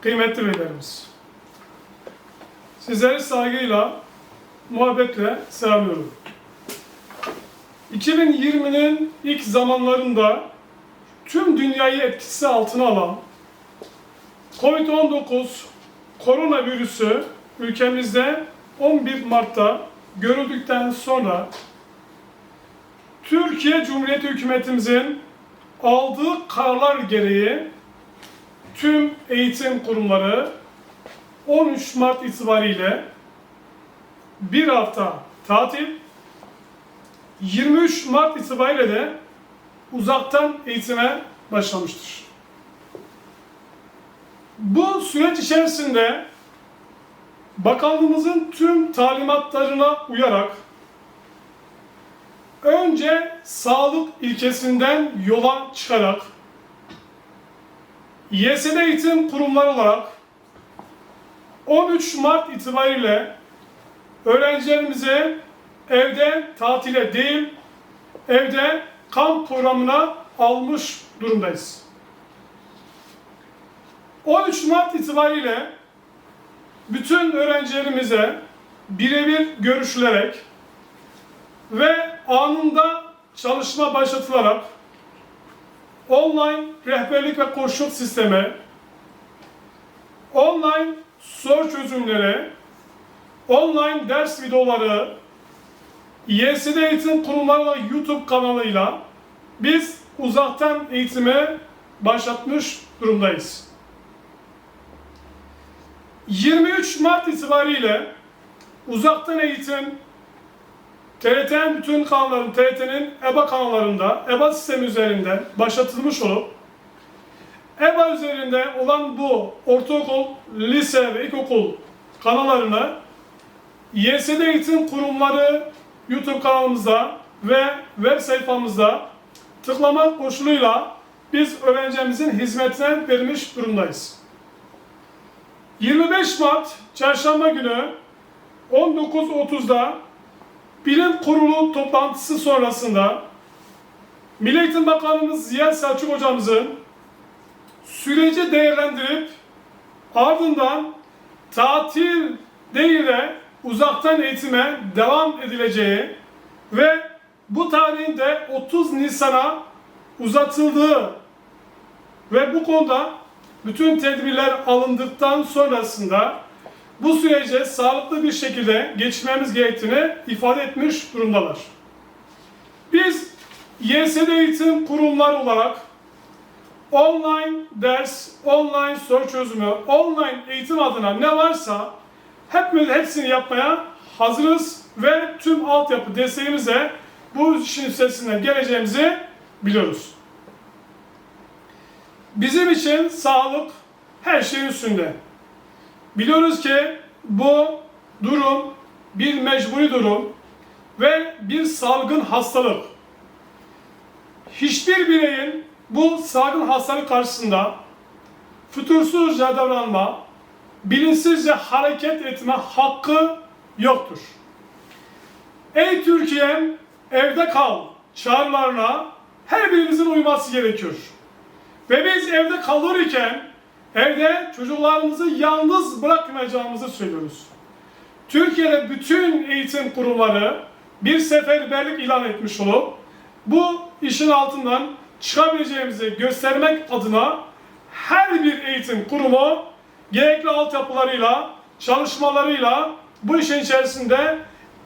Kıymetli velilerimiz, sizleri saygıyla, muhabbetle selamlıyorum. 2020'nin ilk zamanlarında tüm dünyayı etkisi altına alan COVID-19 koronavirüsü ülkemizde 11 Mart'ta görüldükten sonra Türkiye Cumhuriyeti Hükümetimizin aldığı kararlar gereği tüm eğitim kurumları 13 Mart itibariyle bir hafta tatil, 23 Mart itibariyle de uzaktan eğitime başlamıştır. Bu süreç içerisinde bakanlığımızın tüm talimatlarına uyarak önce sağlık ilkesinden yola çıkarak YSD eğitim kurumları olarak 13 Mart itibariyle öğrencilerimizi evde tatile değil, evde kamp programına almış durumdayız. 13 Mart itibariyle bütün öğrencilerimize birebir görüşülerek ve anında çalışma başlatılarak online rehberlik ve koşul sistemi, online soru çözümleri, online ders videoları, YSD eğitim kurumları YouTube kanalıyla biz uzaktan eğitime başlatmış durumdayız. 23 Mart itibariyle uzaktan eğitim TRT'nin bütün kanalların, TRT'nin EBA kanallarında, EBA sistemi üzerinden başlatılmış olup EBA üzerinde olan bu ortaokul, lise ve ilkokul kanallarını YSD eğitim kurumları YouTube kanalımızda ve web sayfamızda tıklama koşuluyla biz öğrencimizin hizmetine vermiş durumdayız. 25 Mart Çarşamba günü 19.30'da Bilim Kurulu toplantısı sonrasında Milli Eğitim Bakanımız Ziya Selçuk hocamızın süreci değerlendirip ardından tatil değil de uzaktan eğitime devam edileceği ve bu tarihin de 30 Nisan'a uzatıldığı ve bu konuda bütün tedbirler alındıktan sonrasında bu sürece sağlıklı bir şekilde geçmemiz gerektiğini ifade etmiş durumdalar. Biz YSD eğitim kurumları olarak online ders, online soru çözümü, online eğitim adına ne varsa hepimiz hepsini yapmaya hazırız ve tüm altyapı desteğimize bu işin üstesinden geleceğimizi biliyoruz. Bizim için sağlık her şeyin üstünde. Biliyoruz ki bu durum bir mecburi durum ve bir salgın hastalık. Hiçbir bireyin bu salgın hastalık karşısında fütursuzca davranma, bilinçsizce hareket etme hakkı yoktur. Ey Türkiye'm evde kal çağrılarına her birimizin uyması gerekiyor. Ve biz evde kalırken evde çocuklarımızı yalnız bırakmayacağımızı söylüyoruz. Türkiye'de bütün eğitim kurumları bir seferberlik ilan etmiş olup bu işin altından çıkabileceğimizi göstermek adına her bir eğitim kurumu gerekli altyapılarıyla, çalışmalarıyla bu işin içerisinde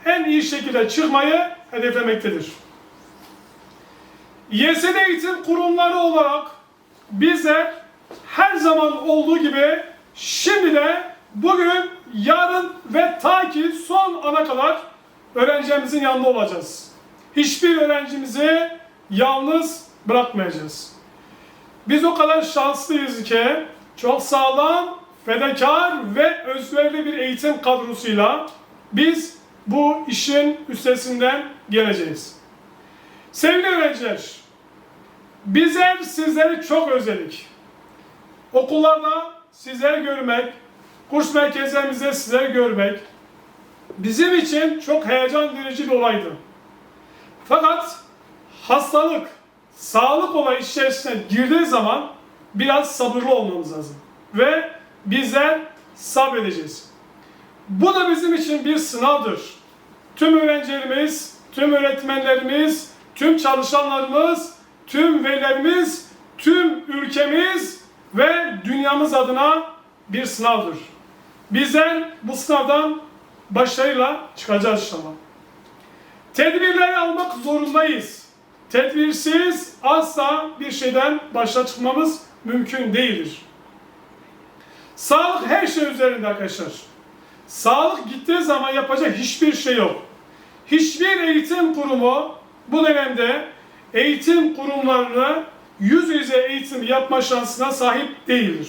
en iyi şekilde çıkmayı hedeflemektedir. YSD eğitim kurumları olarak bizler her zaman olduğu gibi şimdi de bugün, yarın ve ta ki son ana kadar öğrencimizin yanında olacağız. Hiçbir öğrencimizi yalnız bırakmayacağız. Biz o kadar şanslıyız ki çok sağlam, fedakar ve özverili bir eğitim kadrosuyla biz bu işin üstesinden geleceğiz. Sevgili öğrenciler, bizler sizleri çok özledik. Okullarda sizleri görmek, kurs merkezlerimizde sizleri görmek, bizim için çok heyecan verici bir olaydı. Fakat hastalık, sağlık olayı içerisine girdiği zaman biraz sabırlı olmamız lazım. Ve bizler sabredeceğiz. Bu da bizim için bir sınavdır. Tüm öğrencilerimiz, tüm öğretmenlerimiz, tüm çalışanlarımız, tüm velilerimiz, tüm ülkemiz ve dünyamız adına bir sınavdır. Bizler bu sınavdan başarıyla çıkacağız inşallah. Tedbirleri almak zorundayız. Tedbirsiz asla bir şeyden başa çıkmamız mümkün değildir. Sağlık her şey üzerinde arkadaşlar. Sağlık gittiği zaman yapacak hiçbir şey yok. Hiçbir eğitim kurumu bu dönemde eğitim kurumlarını yüz yüze eğitim yapma şansına sahip değildir.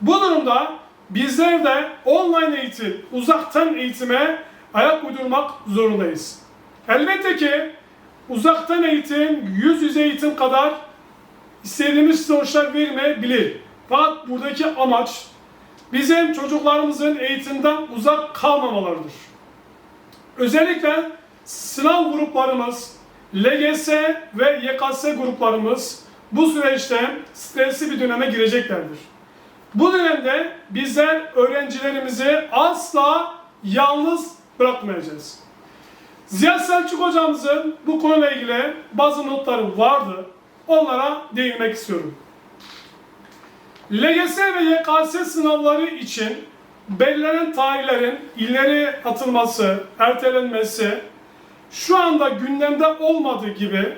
Bu durumda bizler de online eğitim, uzaktan eğitime ayak uydurmak zorundayız. Elbette ki uzaktan eğitim, yüz yüze eğitim kadar istediğimiz sonuçlar vermeyebilir. Fakat buradaki amaç bizim çocuklarımızın eğitimden uzak kalmamalarıdır. Özellikle sınav gruplarımız, LGS ve YKS gruplarımız bu süreçte stresli bir döneme gireceklerdir. Bu dönemde bizler öğrencilerimizi asla yalnız bırakmayacağız. Ziya Selçuk hocamızın bu konuyla ilgili bazı notları vardı. Onlara değinmek istiyorum. LGS ve YKS sınavları için belirlenen tarihlerin ileri atılması, ertelenmesi şu anda gündemde olmadığı gibi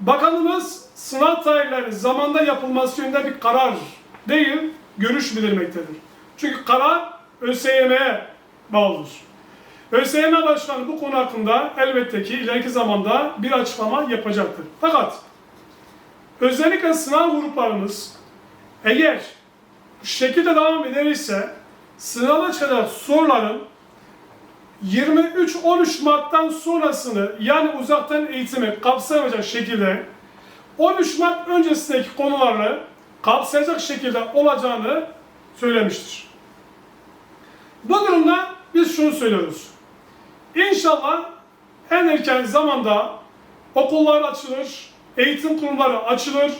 bakanımız sınav tarihleri zamanda yapılması yönünde bir karar değil, görüş bildirmektedir. Çünkü karar ÖSYM'ye bağlıdır. ÖSYM Başkanı bu konu hakkında elbette ki ileriki zamanda bir açıklama yapacaktır. Fakat özellikle sınav gruplarımız eğer bu şekilde devam ederse sınava çıkacak soruların 23-13 Mart'tan sonrasını yani uzaktan eğitimi kapsayamayacak şekilde 13 Mart öncesindeki konuları kapsayacak şekilde olacağını söylemiştir. Bu durumda biz şunu söylüyoruz. İnşallah en erken zamanda okullar açılır, eğitim kurumları açılır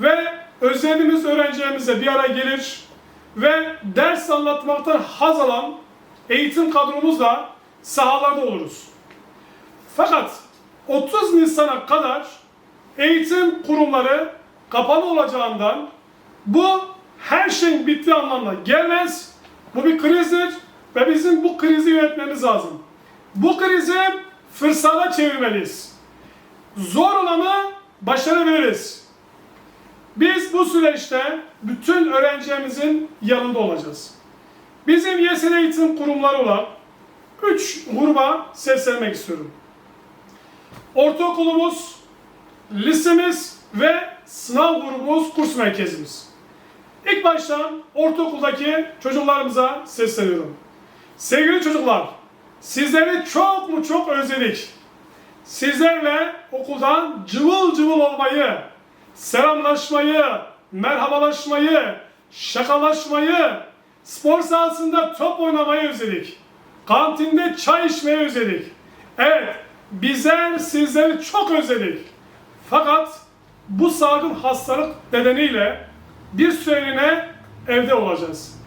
ve özlediğimiz öğrencilerimize bir araya gelir ve ders anlatmaktan haz alan eğitim kadromuzla sahalarda oluruz. Fakat 30 Nisan'a kadar eğitim kurumları kapalı olacağından bu her şeyin bittiği anlamına gelmez. Bu bir krizdir ve bizim bu krizi yönetmemiz lazım. Bu krizi fırsata çevirmeliyiz. Zor olanı başarabiliriz. Biz bu süreçte bütün öğrencilerimizin yanında olacağız. Bizim YSL eğitim kurumları olan 3 gruba seslenmek istiyorum. Ortaokulumuz, lisemiz ve sınav grubumuz, kurs merkezimiz. İlk başta ortaokuldaki çocuklarımıza sesleniyorum. Sevgili çocuklar, sizleri çok mu çok özledik. Sizlerle okuldan cıvıl cıvıl olmayı, selamlaşmayı, merhabalaşmayı, şakalaşmayı, spor sahasında top oynamayı özledik. Kantinde çay içmeyi özledik. Evet, bizler sizleri çok özledik. Fakat bu salgın hastalık nedeniyle bir süreliğine evde olacağız.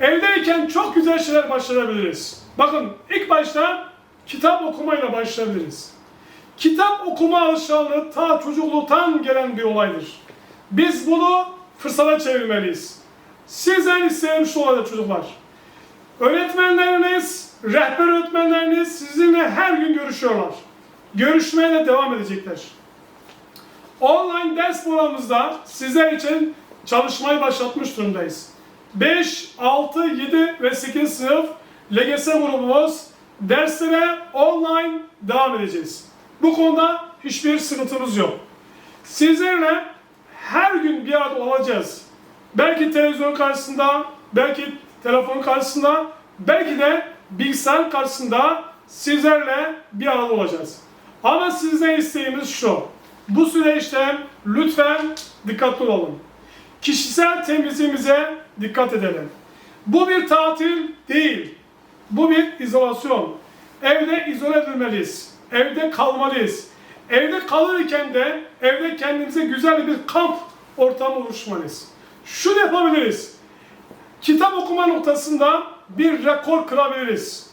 Evdeyken çok güzel şeyler başarabiliriz. Bakın ilk başta kitap okumayla başlayabiliriz. Kitap okuma alışkanlığı ta çocukluktan gelen bir olaydır. Biz bunu fırsata çevirmeliyiz. Sizden isteyen şu olacak çocuklar. Öğretmenleriniz, rehber öğretmenleriniz sizinle her gün görüşüyorlar. Görüşmeye de devam edecekler. Online ders programımızda sizler için çalışmayı başlatmış durumdayız. 5, 6, 7 ve 8 sınıf LGS grubumuz derslere online devam edeceğiz. Bu konuda hiçbir sıkıntımız yok. Sizlerle her gün bir arada olacağız. Belki televizyon karşısında, belki telefon karşısında, belki de bilgisayar karşısında sizlerle bir arada olacağız. Ama sizden isteğimiz şu. Bu süreçte lütfen dikkatli olalım. Kişisel temizliğimize dikkat edelim. Bu bir tatil değil. Bu bir izolasyon. Evde izole edilmeliyiz. Evde kalmalıyız. Evde kalırken de evde kendimize güzel bir kamp ortamı oluşmalıyız. Şunu yapabiliriz. Kitap okuma noktasında bir rekor kırabiliriz.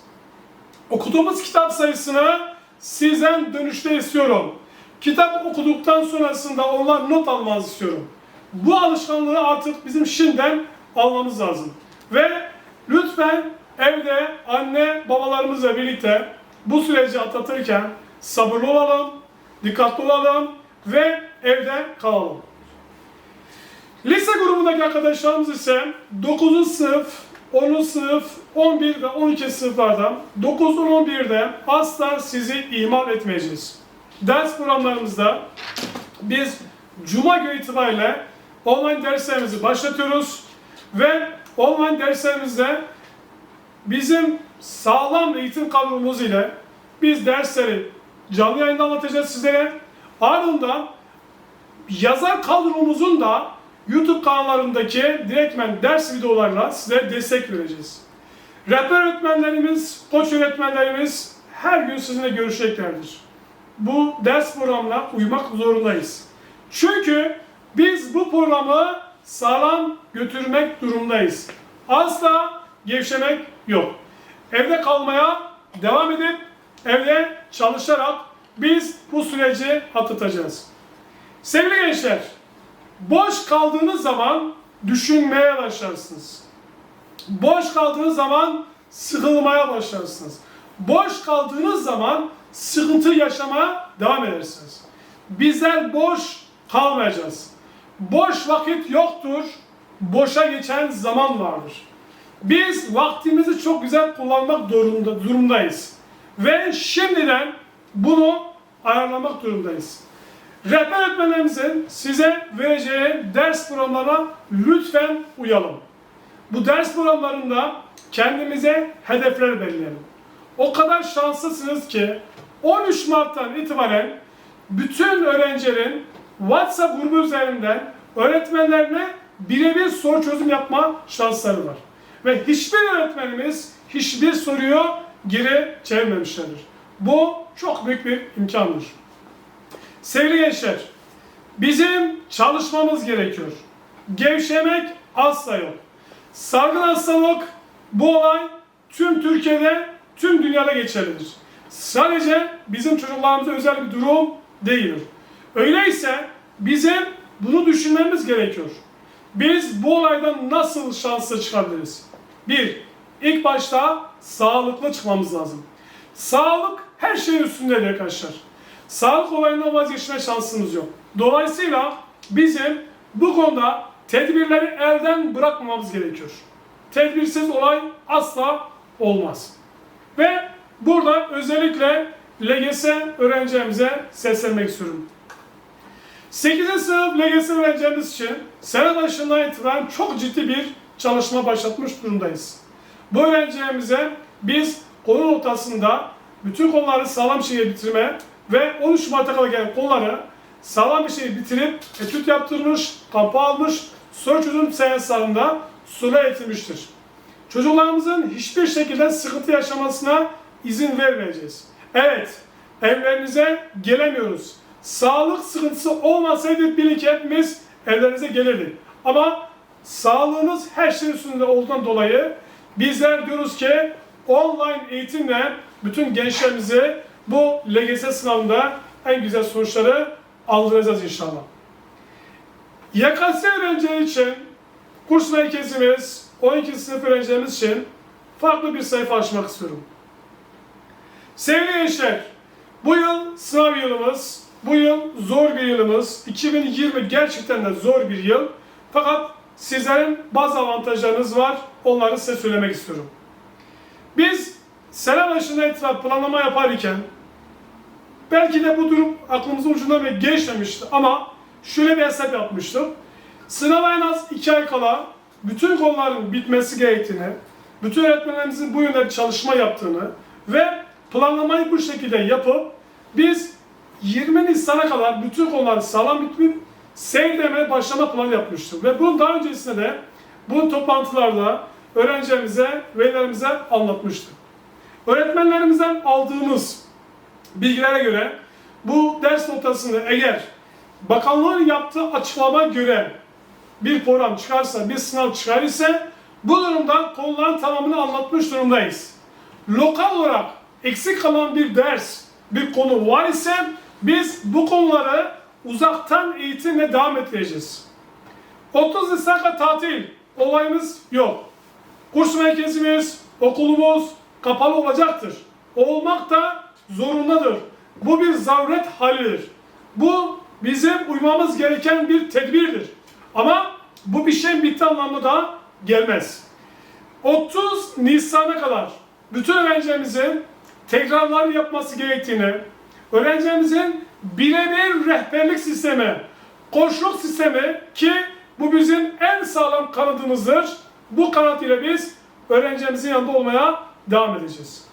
Okuduğumuz kitap sayısını sizden dönüşte istiyorum. Kitap okuduktan sonrasında onlar not almanızı istiyorum. Bu alışkanlığı artık bizim şimdiden almamız lazım. Ve lütfen evde anne babalarımızla birlikte bu süreci atlatırken sabırlı olalım, dikkatli olalım ve evde kalalım. Lise grubundaki arkadaşlarımız ise 9. sınıf, 10. sınıf, 11 ve 12 sınıflardan 9 10 11'de asla sizi ihmal etmeyeceğiz. Ders programlarımızda biz Cuma günü itibariyle online derslerimizi başlatıyoruz ve online derslerimizde bizim sağlam eğitim kadromuz ile biz dersleri canlı yayında anlatacağız sizlere. Ardından yazar kadromuzun da YouTube kanallarındaki direktmen ders videolarla size destek vereceğiz. Rehber öğretmenlerimiz, koç öğretmenlerimiz her gün sizinle görüşeceklerdir. Bu ders programına uymak zorundayız. Çünkü biz bu programı sağlam götürmek durumdayız. Asla gevşemek yok. Evde kalmaya devam edip evde çalışarak biz bu süreci atlatacağız. Sevgili gençler, boş kaldığınız zaman düşünmeye başlarsınız. Boş kaldığınız zaman sıkılmaya başlarsınız. Boş kaldığınız zaman sıkıntı yaşamaya devam edersiniz. Bizler boş kalmayacağız. Boş vakit yoktur, boşa geçen zaman vardır. Biz vaktimizi çok güzel kullanmak durumda, durumdayız. Ve şimdiden bunu ayarlamak durumdayız. Rehber öğretmenlerimizin size vereceği ders programlarına lütfen uyalım. Bu ders programlarında kendimize hedefler belirleyelim. O kadar şanslısınız ki 13 Mart'tan itibaren bütün öğrencilerin WhatsApp grubu üzerinden öğretmenlerine birebir soru çözüm yapma şansları var. Ve hiçbir öğretmenimiz hiçbir soruyu geri çevirmemişlerdir. Bu çok büyük bir imkandır. Sevgili gençler, bizim çalışmamız gerekiyor. Gevşemek asla yok. Salgın hastalık bu olay tüm Türkiye'de, tüm dünyada geçerlidir. Sadece bizim çocuklarımıza özel bir durum değildir. Öyleyse bizim bunu düşünmemiz gerekiyor. Biz bu olaydan nasıl şanslı çıkabiliriz? Bir, ilk başta sağlıklı çıkmamız lazım. Sağlık her şeyin üstündedir arkadaşlar. Sağlık olayından vazgeçme şansımız yok. Dolayısıyla bizim bu konuda tedbirleri elden bırakmamamız gerekiyor. Tedbirsiz olay asla olmaz. Ve burada özellikle LGS öğrencilerimize seslenmek istiyorum. 8. sınıf LGS öğrencilerimiz için sene başından itibaren çok ciddi bir çalışma başlatmış durumdayız. Bu öğrencilerimize biz konu noktasında bütün konuları sağlam şekilde bitirme ve 13 Mart'a kadar gelen konuları sağlam bir şekilde bitirip etüt yaptırmış, kampa almış, soru çözüm seanslarında soru eğitilmiştir. Çocuklarımızın hiçbir şekilde sıkıntı yaşamasına izin vermeyeceğiz. Evet, evlerinize gelemiyoruz. Sağlık sıkıntısı olmasaydı bilin ki hepimiz evlerinize gelirdik. Ama sağlığınız her şey üstünde olduğundan dolayı bizler diyoruz ki online eğitimle bütün gençlerimizi bu LGS sınavında en güzel sonuçları aldıracağız inşallah. YKS öğrencileri için kurs merkezimiz 12. sınıf öğrencilerimiz için farklı bir sayfa açmak istiyorum. Sevgili gençler, bu yıl sınav yılımız, bu yıl zor bir yılımız. 2020 gerçekten de zor bir yıl. Fakat sizlerin bazı avantajlarınız var. Onları size söylemek istiyorum. Biz sene başında itibaren planlama yaparken belki de bu durum aklımızın ucunda ve geçmemişti ama şöyle bir hesap yapmıştım. Sınava en az 2 ay kala bütün konuların bitmesi gerektiğini, bütün öğretmenlerimizin bu yönde çalışma yaptığını ve planlamayı bu şekilde yapıp biz 20 Nisan'a kadar bütün konular sağlam bitmiş, seyredemeye başlama planı yapmıştım. Ve bunun daha öncesinde de bu toplantılarda öğrencilerimize, velilerimize anlatmıştım. Öğretmenlerimizden aldığımız bilgilere göre bu ders notasını eğer bakanlığın yaptığı açıklama göre bir program çıkarsa, bir sınav çıkar ise bu durumda konuların tamamını anlatmış durumdayız. Lokal olarak eksik kalan bir ders, bir konu var ise biz bu konuları uzaktan eğitimle devam ettireceğiz. 30 Nisan'a tatil olayımız yok. Kurs merkezimiz, okulumuz kapalı olacaktır. Olmak da zorundadır. Bu bir zaruret halidir. Bu bizim uymamız gereken bir tedbirdir. Ama bu bir şey bitti anlamına da gelmez. 30 Nisan'a kadar bütün öğrencilerimizin tekrarlar yapması gerektiğini, öğrencilerimizin birebir rehberlik sistemi, koçluk sistemi ki bu bizim en sağlam kanadımızdır. Bu kanat ile biz öğrencilerimizin yanında olmaya devam edeceğiz.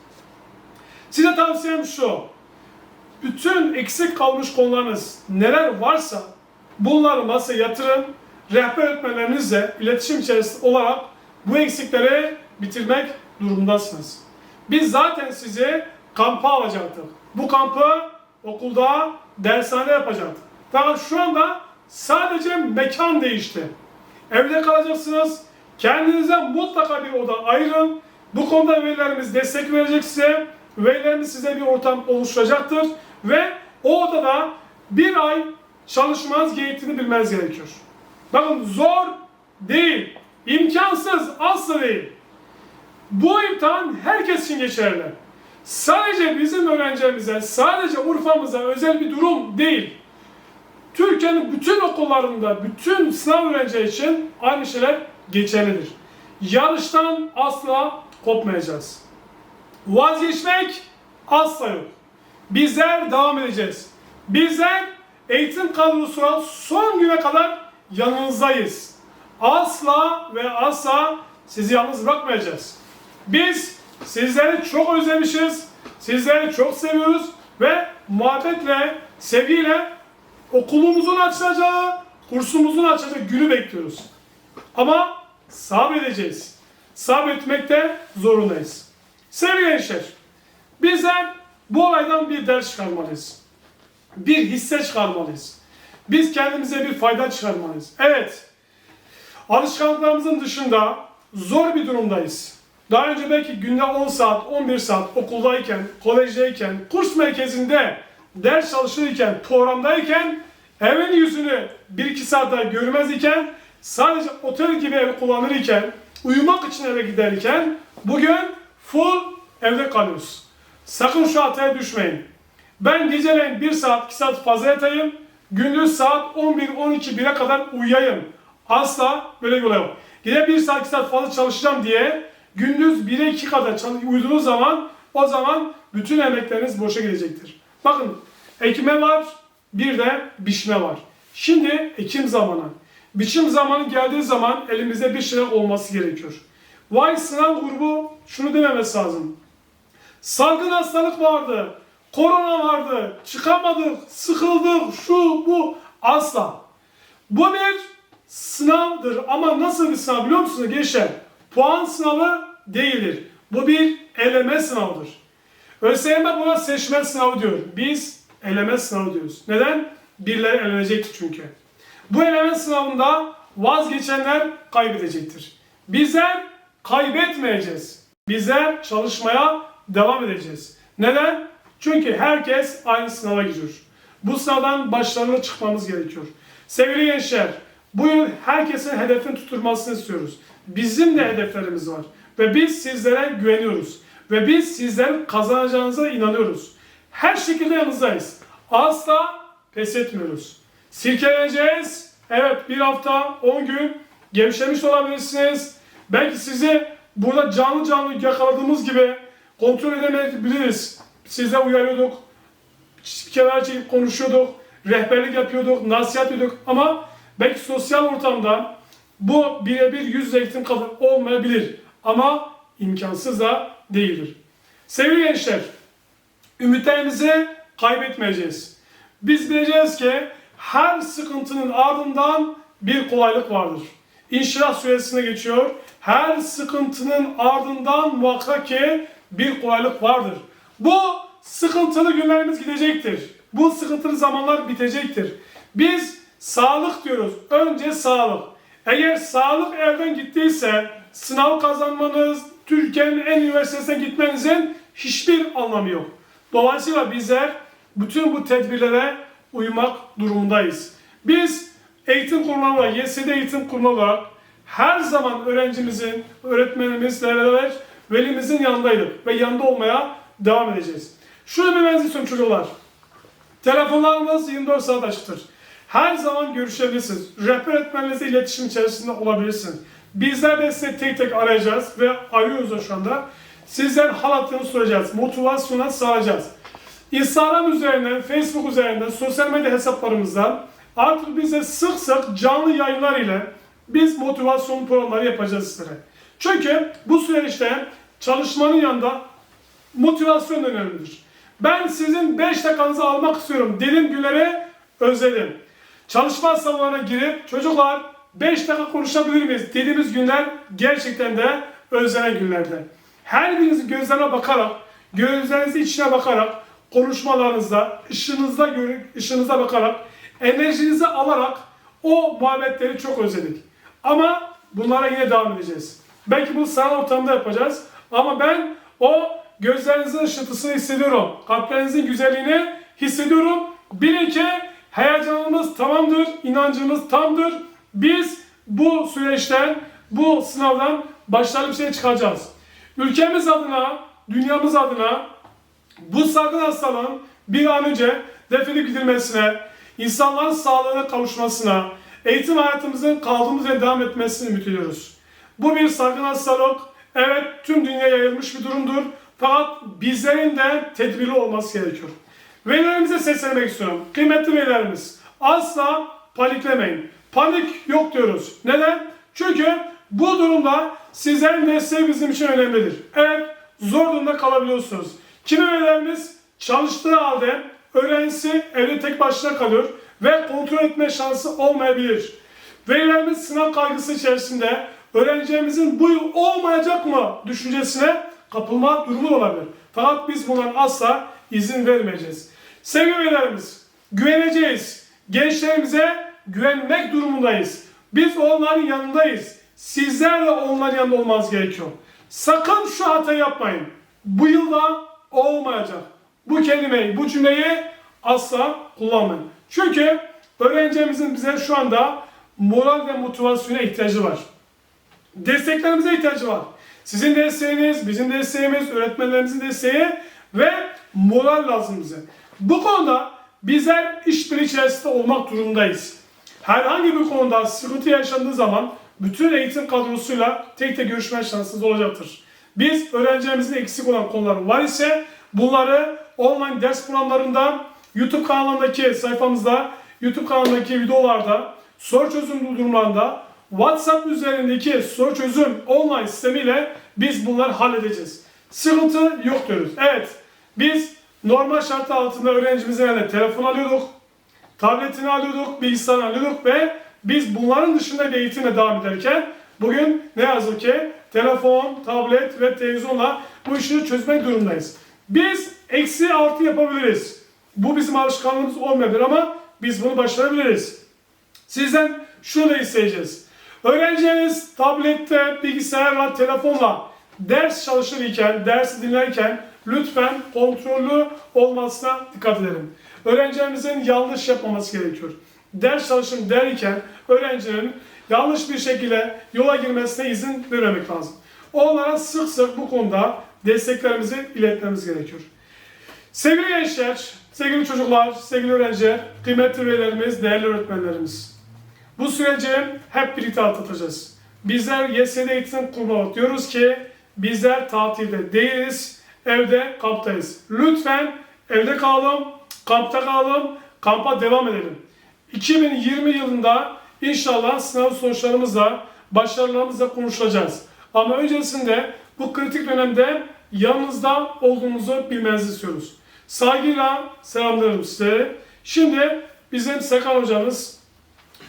Size tavsiyem şu. Bütün eksik kalmış konularınız neler varsa bunları masaya yatırın. Rehber öğretmenlerinizle iletişim içerisinde olarak bu eksikleri bitirmek durumundasınız. Biz zaten sizi kampa alacaktık. Bu kampı okulda, dershanede yapacaktık. Fakat şu anda sadece mekan değişti. Evde kalacaksınız. Kendinize mutlaka bir oda ayırın. Bu konuda velilerimiz destek verecek size. Velilerimiz size bir ortam oluşturacaktır. Ve o odada bir ay çalışmanız gerektiğini bilmeniz gerekiyor. Bakın zor değil, imkansız asla değil. Bu imtihan herkes için geçerli. Sadece bizim öğrencilerimize, sadece Urfa'mıza özel bir durum değil. Türkiye'nin bütün okullarında, bütün sınav öğrencileri için aynı şeyler geçerlidir. Yarıştan asla kopmayacağız. Vazgeçmek asla yok. Bizler devam edeceğiz. Bizler eğitim kadrosuna son güne kadar yanınızdayız. Asla ve asla sizi yalnız bırakmayacağız. Biz sizleri çok özlemişiz. Sizleri çok seviyoruz ve muhabbetle, sevgiyle okulumuzun açılacağı, kursumuzun açılacağı günü bekliyoruz. Ama sabredeceğiz. Sabretmekte zorundayız. Sevgili gençler, bizler bu olaydan bir ders çıkarmalıyız. Bir hisse çıkarmalıyız. Biz kendimize bir fayda çıkarmalıyız. Evet, alışkanlıklarımızın dışında zor bir durumdayız. Daha önce belki günde 10 saat, 11 saat okuldayken, kolejdeyken, kurs merkezinde ders çalışırken, programdayken, evin yüzünü 1-2 saatte görmez iken, sadece otel gibi ev kullanırken, uyumak için eve giderken, bugün full evde kalıyoruz. Sakın şu hataya düşmeyin. Ben geceleyin 1 saat, 2 saat fazla yatayım, gündüz saat 11, 12, 1'e kadar uyuyayım. Asla böyle olay yok. Gece 1 saat, 2 saat fazla çalışacağım diye gündüz 1'e 2 kadar uyuduğunuz zaman o zaman bütün emekleriniz boşa gidecektir. Bakın ekime var, bir de biçme var. Şimdi ekim zamanı. Biçim zamanı geldiği zaman elimizde bir şeyler olması gerekiyor. Vay sınav grubu şunu dememesi lazım. Salgın hastalık vardı. Korona vardı. Çıkamadık, sıkıldık, şu bu. Asla. Bu bir sınavdır ama nasıl bir sınav biliyor musunuz gençler? Puan sınavı değildir. Bu bir eleme sınavıdır. ÖSYM buna seçme sınavı diyor. Biz eleme sınavı diyoruz. Neden? Birileri elenecektir çünkü. Bu eleme sınavında vazgeçenler kaybedecektir. Bizler kaybetmeyeceğiz. Bizler çalışmaya devam edeceğiz. Neden? Çünkü herkes aynı sınava giriyor. Bu sınavdan başarılı çıkmamız gerekiyor. Sevgili gençler, bu yıl herkesin hedefini tutturmasını istiyoruz. Bizim de hedeflerimiz var. Ve biz sizlere güveniyoruz. Ve biz sizlerin kazanacağınıza inanıyoruz. Her şekilde yanınızdayız. Asla pes etmiyoruz. Sirkeleneceğiz. Evet bir hafta, 10 gün gevşemiş olabilirsiniz. Belki sizi burada canlı canlı yakaladığımız gibi kontrol edemeyebiliriz. Size uyarıyorduk. Kenara çekip konuşuyorduk. Rehberlik yapıyorduk, nasihat ediyorduk ama belki sosyal ortamda bu birebir yüz eğitim kadar olmayabilir. Ama imkansız da değildir. Sevgili gençler, ümitlerimizi kaybetmeyeceğiz. Biz bileceğiz ki her sıkıntının ardından bir kolaylık vardır. İnşirah suresine geçiyor. Her sıkıntının ardından muhakkak ki bir kolaylık vardır. Bu sıkıntılı günlerimiz gidecektir. Bu sıkıntılı zamanlar bitecektir. Biz sağlık diyoruz. Önce sağlık. Eğer sağlık elden gittiyse sınav kazanmanız, Türkiye'nin en üniversitesine gitmenizin hiçbir anlamı yok. Dolayısıyla bizler bütün bu tedbirlere uymak durumundayız. Biz eğitim kurumları olarak, YSD eğitim kurumu olarak her zaman öğrencimizin, öğretmenimiz, beraber velimizin yanındaydık ve yanında olmaya devam edeceğiz. Şunu bir benziyorsun çocuklar. Telefonlarımız 24 saat açıktır. Her zaman görüşebilirsiniz. Rehber öğretmenlerinizle iletişim içerisinde olabilirsiniz. Bizler de size tek tek arayacağız ve arıyoruz da şu anda. Sizden hal hattını soracağız. Motivasyona sağlayacağız. Instagram üzerinden, Facebook üzerinden, sosyal medya hesaplarımızdan artık bize sık sık canlı yayınlar ile biz motivasyon programları yapacağız sizlere. Çünkü bu süreçte çalışmanın yanında motivasyon önemlidir. Ben sizin 5 dakikanızı almak istiyorum. Dilim günleri özledim. Çalışma salonuna girip çocuklar 5 dakika konuşabilir miyiz dediğimiz günler gerçekten de özlenen günlerde. Her birinizin gözlerine bakarak, gözlerinizin içine bakarak, konuşmalarınızda, ışığınızda, görü- ışığınıza bakarak, enerjinizi alarak o muhabbetleri çok özledik. Ama bunlara yine devam edeceğiz. Belki bu sanal ortamda yapacağız. Ama ben o gözlerinizin ışıltısını hissediyorum. Kalplerinizin güzelliğini hissediyorum. Bilin ki heyecanımız tamamdır, inancımız tamdır. Biz bu süreçten, bu sınavdan başarılı bir şey çıkacağız. Ülkemiz adına, dünyamız adına bu salgın hastalığın bir an önce defedip gidilmesine, insanların sağlığına kavuşmasına, eğitim hayatımızın kaldığımız yerden devam etmesini ümit. Bu bir salgın hastalık. Evet tüm dünyaya yayılmış bir durumdur. Fakat bizlerin de tedbirli olması gerekiyor. Velilerimize seslenmek istiyorum. Kıymetli velilerimiz asla paniklemeyin. Panik yok diyoruz. Neden? Çünkü bu durumda sizlerin desteği bizim için önemlidir. Evet zor durumda kalabiliyorsunuz. Kimi velilerimiz çalıştığı halde öğrencisi evde tek başına kalıyor ve kontrol etme şansı olmayabilir. Velilerimiz sınav kaygısı içerisinde öğrencilerimizin bu yıl olmayacak mı düşüncesine kapılma durumu olabilir. Fakat biz bundan asla izin vermeyeceğiz. Sevgili velilerimiz, güveneceğiz. Gençlerimize güvenmek durumundayız. Biz onların yanındayız. Sizler de onların yanında olmanız gerekiyor. Sakın şu hatayı yapmayın. Bu yılda olmayacak. Bu kelimeyi, bu cümleyi asla kullanmayın. Çünkü öğrencimizin bize şu anda moral ve motivasyona ihtiyacı var. Desteklerimize ihtiyacı var. Sizin desteğiniz, bizim desteğimiz, öğretmenlerimizin desteği ve moral lazım bize. Bu konuda bizler işbirliği içerisinde olmak durumundayız. Herhangi bir konuda sıkıntı yaşandığı zaman bütün eğitim kadrosuyla tek tek görüşme şansınız olacaktır. Biz öğrencilerimizin eksik olan konular var ise bunları online ders programlarında, YouTube kanalındaki sayfamızda, YouTube kanalındaki videolarda, soru çözüm durumlarında, WhatsApp üzerindeki soru çözüm online sistemiyle biz bunları halledeceğiz. Sıkıntı yok diyoruz. Evet, biz normal şartlar altında öğrencimizin eline telefon alıyorduk, tabletini alıyorduk, bilgisayarını alıyorduk ve biz bunların dışında bir eğitime devam ederken bugün ne yazık ki telefon, tablet ve televizyonla bu işi çözmek durumundayız. Biz eksi artı yapabiliriz. Bu bizim alışkanlığımız olmayabilir ama biz bunu başarabiliriz. Sizden şunu da isteyeceğiz. Öğrenciniz tablette, bilgisayarla, telefonla ders çalışırken, dersi dinlerken lütfen kontrollü olmasına dikkat edelim. Öğrencilerimizin yanlış yapmaması gerekiyor. Ders çalışın derken öğrencinin yanlış bir şekilde yola girmesine izin vermemek lazım. Onlara sık sık bu konuda desteklerimizi iletmemiz gerekiyor. Sevgili gençler, sevgili çocuklar, sevgili öğrenciler, kıymetli üyelerimiz, değerli öğretmenlerimiz. Bu süreci hep birlikte atlatacağız. Bizler YSD Eğitim Kurumu diyoruz ki bizler tatilde değiliz, evde kamptayız. Lütfen evde kalalım, kampta kalalım, kampa devam edelim. 2020 yılında inşallah sınav sonuçlarımızla, başarılarımızla konuşacağız. Ama öncesinde bu kritik dönemde yanınızda olduğumuzu bilmenizi istiyoruz. Saygıyla selamlarım size. Şimdi bizim Serkan hocamız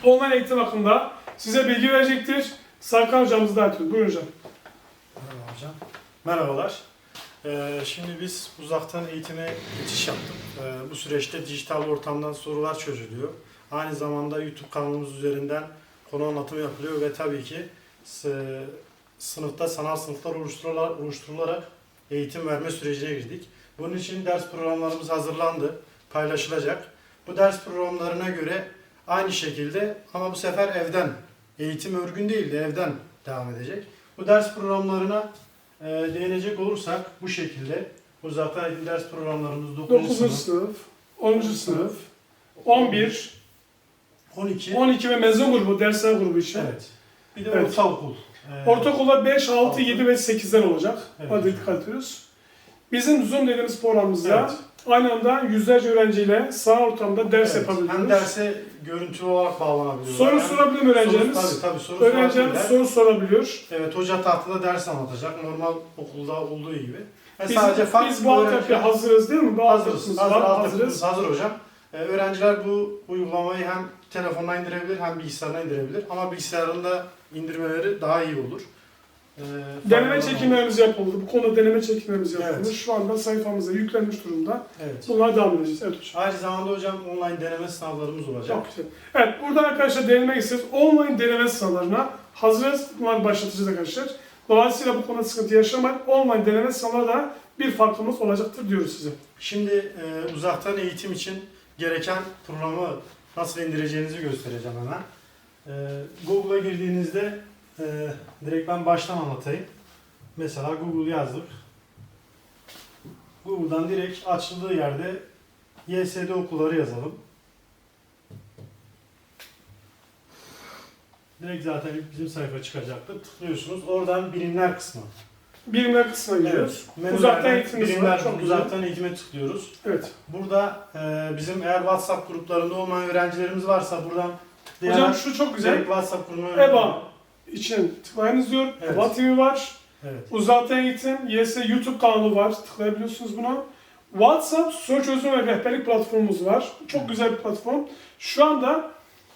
online eğitim hakkında size bilgi verecektir. Serkan hocamız da açıyor. Buyurun hocam. Merhaba hocam. Merhabalar. Ee, şimdi biz uzaktan eğitime geçiş yaptık. Ee, bu süreçte dijital ortamdan sorular çözülüyor. Aynı zamanda YouTube kanalımız üzerinden konu anlatımı yapılıyor ve tabii ki sınıfta sanal sınıflar oluşturularak eğitim verme sürecine girdik. Bunun için ders programlarımız hazırlandı, paylaşılacak. Bu ders programlarına göre aynı şekilde ama bu sefer evden, eğitim örgün değil de evden devam edecek. Bu ders programlarına e, değinecek olursak bu şekilde uzaktan eğitim ders programlarımız 9. 9. sınıf, sınıf, 10. sınıf, 11, 12, 12 ve mezun grubu, dersler grubu için. evet. Bir de Evet. ortaokul. Ee, Ortaokulda 5, 6, Altı. 7 ve 8'den olacak. Evet. Hadi dikkat ediyoruz. Bizim Zoom dediğimiz programımızda Evet. aynı anda yüzlerce öğrenciyle sanal ortamda ders evet, yapabiliyoruz. Hem derse görüntülü olarak bağlanabiliyorlar. soru hem sorabilir öğrencilerimiz. Soru, tabii tabii soru Öğrencilerimiz soru sorabiliyor. Evet hoca tahtada ders anlatacak normal okulda olduğu gibi. Ve Biz, sadece biz bu altyapıya hazırız değil mi? Bu hazırız. Hazır, hazırız. hazır hocam. Ee, öğrenciler bu uygulamayı hem telefonuna indirebilir hem bilgisayarına indirebilir. Ama bilgisayarında indirmeleri daha iyi olur. Ee, Deneme çekimlerimiz yapıldı. Bu konuda deneme çekimlerimiz yapıldı. Evet. Şu anda sayfamıza yüklenmiş durumda. Evet. Bunlara devam edeceğiz. Evet hocam. Aynı zamanda hocam online deneme sınavlarımız olacak. Çok güzel. Evet, buradan arkadaşlar denemek isteriz. Online deneme sınavlarına hazırız. Bunları başlatacağız arkadaşlar. Dolayısıyla bu konuda sıkıntı yaşamayın. Online deneme sınavları da bir farkımız olacaktır diyoruz size. Şimdi e, uzaktan eğitim için gereken programı nasıl indireceğinizi göstereceğim hemen. E, Google'a girdiğinizde e, direkt ben baştan anlatayım. Mesela Google yazdık. Google'dan direkt açıldığı yerde YSD okulları yazalım. Direkt zaten bizim sayfa çıkacaktır. Tıklıyorsunuz. Oradan bilimler kısmı. Bilimler kısmına giriyoruz. menülerden Uzaktan eğitimimiz var. bilimler, Çok uzaktan eğitime tıklıyoruz. Evet. Burada e, bizim eğer WhatsApp gruplarında olmayan öğrencilerimiz varsa buradan Hocam şu çok güzel. WhatsApp grubuna EBA için tıklayınız diyor. Evet. EBA TV var. Evet. Uzaktan eğitim, YS YouTube kanalı var. Tıklayabiliyorsunuz buna. WhatsApp soru çözüm ve rehberlik platformumuz var. Çok güzel bir platform. Şu anda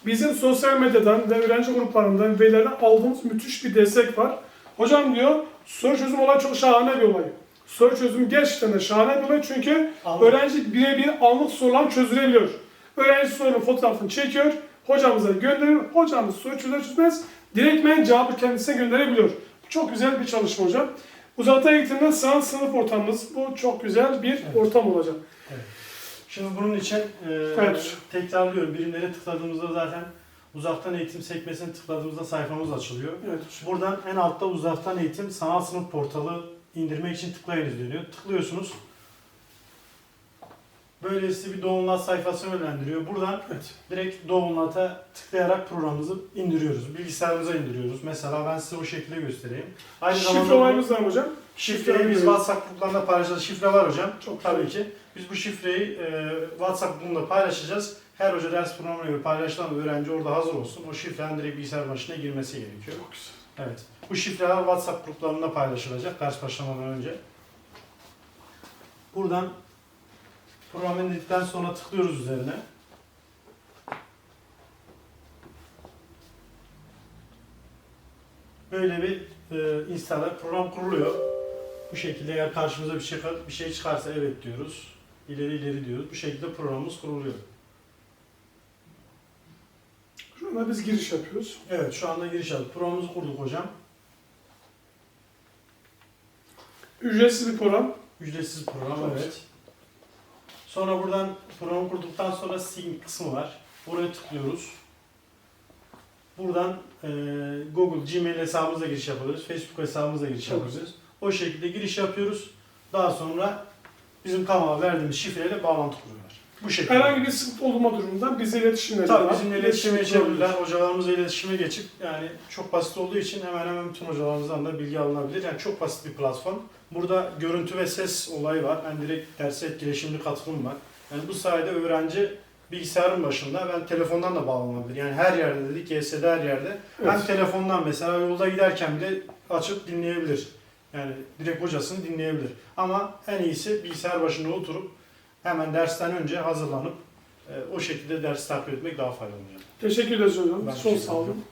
bizim sosyal medyadan ve öğrenci gruplarından, velilerden aldığımız müthiş bir destek var. Hocam diyor, soru çözüm olay çok şahane bir olay. Soru çözüm gerçekten de şahane bir olay çünkü Anladım. öğrenci birebir anlık sorulan çözülebiliyor. Öğrenci sorunun fotoğrafını çekiyor, hocamıza gönderiyor. Hocamız soru çözer çözmez direktmen cevabı kendisine gönderebiliyor. Çok güzel bir çalışma hocam. Uzaktan eğitimde sağ sınıf ortamımız bu çok güzel bir Evet. ortam olacak. Şimdi bunun için e, Evet. tekrarlıyorum. Birimlere tıkladığımızda zaten uzaktan eğitim sekmesine tıkladığımızda sayfamız açılıyor. Evet. Buradan en altta uzaktan eğitim sanal sınıf portalı indirmek için tıklayınız diyor. Tıklıyorsunuz. Böyle bir download sayfasına yönlendiriyor. Buradan Evet. direkt download'a tıklayarak programımızı indiriyoruz. Bilgisayarımıza indiriyoruz. Mesela ben size o şekilde göstereyim. Aynı Şifre olayımız var hocam? şifreyi biz WhatsApp gruplarında paylaşacağız. Şifre var hocam. Çok Tabii ki. Biz bu şifreyi e, WhatsApp grubunda paylaşacağız. Her hoca ders programına göre paylaşılan öğrenci orada hazır olsun. O şifrenin direkt bilgisayar başına girmesi gerekiyor. Çok güzel. Evet. Bu şifreler WhatsApp gruplarında paylaşılacak ders başlamadan önce. Buradan program indikten sonra tıklıyoruz üzerine. Böyle bir e, installer program kuruluyor. Bu şekilde eğer karşımıza bir şey bir şey çıkarsa evet diyoruz. İleri ileri diyoruz. Bu şekilde programımız kuruluyor. Şu anda biz giriş yapıyoruz. Evet şu anda giriş yaptık. Programımızı kurduk hocam. Ücretsiz bir program. Ücretsiz program Çok evet. Sonra buradan programı kurduktan sonra sync kısmı var. Buraya tıklıyoruz. Buradan e, Google, Gmail hesabımıza giriş yapabiliriz. Facebook hesabımıza giriş Çok yapabiliriz. O şekilde giriş yapıyoruz. Daha sonra bizim kanala verdiğimiz şifreyle bağlantı kuruyorlar. Bu şekilde. Herhangi bir sıkıntı olma durumunda bize iletişimle Tabii bizimle iletişime İletişim geçebilirler. Hocalarımızla iletişime geçip yani çok basit olduğu için hemen hemen bütün hocalarımızdan da bilgi alınabilir. Yani çok basit bir platform. Burada görüntü ve ses olayı var. Yani direkt derse etkileşimli katılım var. Yani bu sayede öğrenci bilgisayarın başında ben telefondan da bağlanabilir. Yani her yerde dedik YS'de her yerde. Evet. Hem telefondan mesela yolda giderken bile açıp dinleyebilir. Yani direkt hocasını dinleyebilir. Ama en iyisi bilgisayar başında oturup hemen dersten önce hazırlanıp e, o şekilde ders takip etmek daha faydalı. olacak. Teşekkür ederiz hocam. Ben Çok teşekkür sağ olun.